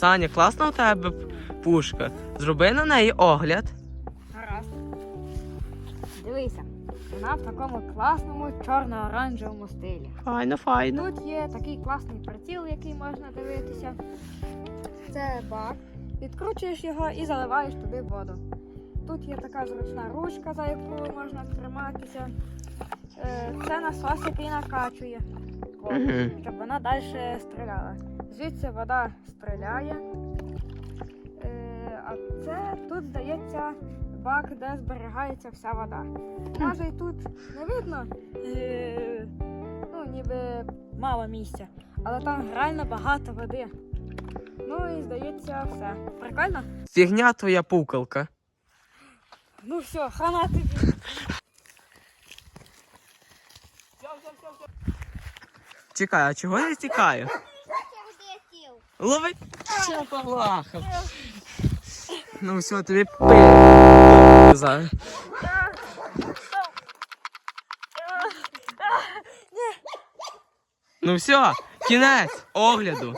Саня, класна у тебе пушка. Зроби на неї огляд. Гаразд. Дивися, вона в такому класному чорно-оранжевому стилі. Файно, файно. Тут є такий класний приціл, який можна дивитися. Це бак. Відкручуєш його і заливаєш туди воду. Тут є така зручна ручка, за яку можна триматися. Е, Це насос, який накачує, Мгм. щоб вона далі стріляла. Звідси вода стріляє. Е, А це тут здається бак, де зберігається вся вода. Може і тут не видно, е, ну ніби мало місця, але там реально багато води. Ну і здається, все. Прикольно? Фігня твоя пукалка. Ну все, хана тобі. Чекай, а чого я тікаю? Лови. Що поплахав. Ну все, тобі пи. Зараз. Ну все, кінець огляду.